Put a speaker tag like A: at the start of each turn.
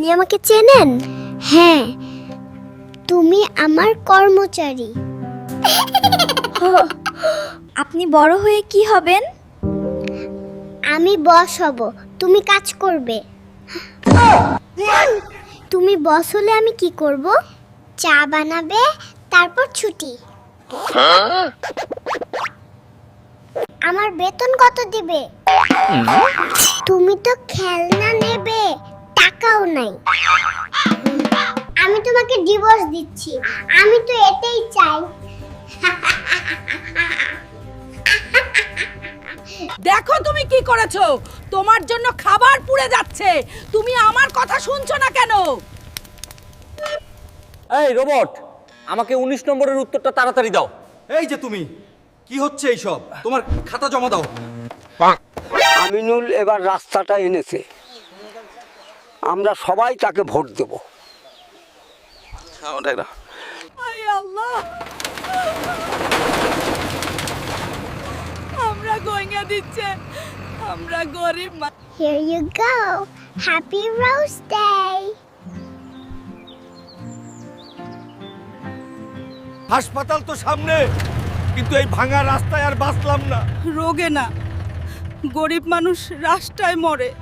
A: আপনি আমাকে চেনেন? হ্যাঁ তুমি আমার কর্মচারী।
B: আপনি বড় হয়ে কি হবেন?
A: আমি বস হব তুমি কাজ করবে। তুমি বস হলে আমি কি করব? চা বানাবে তারপর ছুটি। আমার বেতন কত দিবে? তুমি তো খেলনা নেবে টাকাও নাই। আমি তোমাকে ডিভোর্স দিচ্ছি। আমি তো এটাই চাই।
C: দেখো তুমি কি করেছ। তোমার জন্য খাবার পুড়ে যাচ্ছে। তুমি আমার কথা শুনছো না কেন?
D: এই রোবট আমাকে উনিশ নম্বরের উত্তরটা তাড়াতাড়ি দাও।
E: এই যে তুমি কি হচ্ছে এইসব? তোমার খাতা জমা দাও।
F: আমিনুল এবার রাস্তাটা এনেছে। আমরা সবাই তাকে ভোট দেব।
C: আল্লাহ। আমরা দিচ্ছে। আমরা গরিব মা-
A: Here you go. Happy Rose Day.
E: হাসপাতাল তো সামনে কিন্তু এই ভাঙা রাস্তায় আর বাঁচলাম না।
C: রোগে না। গরিব মানুষ রাস্তায় মরে।